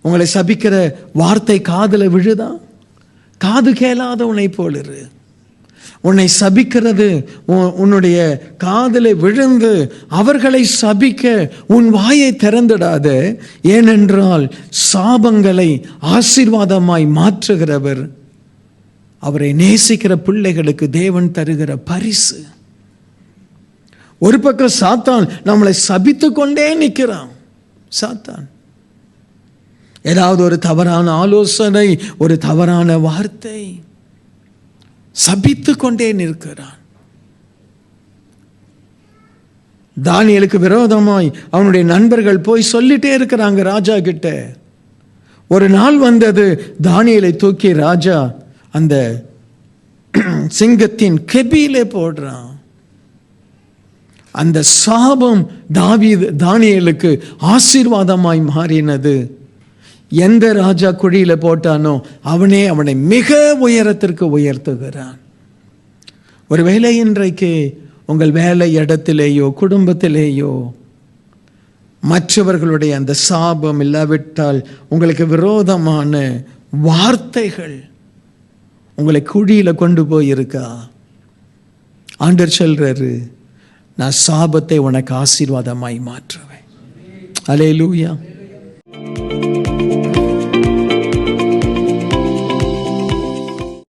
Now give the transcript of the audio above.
உங்களை சபிக்கிற வார்த்தை காதுல விழுதா? காது கேளாத உன்னை போல் இரு. உன்னை சபிக்கிறது உன்னுடைய காதலை விழுந்து அவர்களை சபிக்க உன் வாயை திறந்துடாத ஏனென்றால் சாபங்களை ஆசீர்வாதமாய் மாற்றுகிறவர். அவரை நேசிக்கிற பிள்ளைகளுக்கு தேவன் தருகிற பரிசு. ஒரு பக்கம் சாத்தான் நம்மளை சபித்து கொண்டே நிற்கிறான். சாத்தான். ஏதாவது ஒரு தவறான ஆலோசனை ஒரு தவறான வார்த்தை சபித்து கொண்டே நிற்கிறான். தானியலுக்கு விரோதமாய் அவனுடைய நண்பர்கள் போய் சொல்லிட்டே இருக்கிறாங்க ராஜா கிட்ட. ஒரு நாள் வந்தது தானியலை தூக்கி ராஜா அந்த சிங்கத்தின் கெபியிலே போடுறான். அந்த சாபம் தாவீது தானியலுக்கு ஆசீர்வாதமாய் மாறினது. எந்த ராஜா குழியில் போட்டானோ அவனே அவனை மிக உயரத்திற்கு உயர்த்துகிறான். ஒருவேளை இன்றைக்கு உங்கள் வேலை இடத்திலேயோ குடும்பத்திலேயோ மற்றவர்களுடைய அந்த சாபம் இல்லாவிட்டால் உங்களுக்கு விரோதமான வார்த்தைகள் உங்களை குழியில் கொண்டு போயிருக்கா? ஆண்டர் சொல்றாரு நான் சாபத்தை உனக்கு ஆசீர்வாதமாய் மாற்றுவேன். அலே லூயா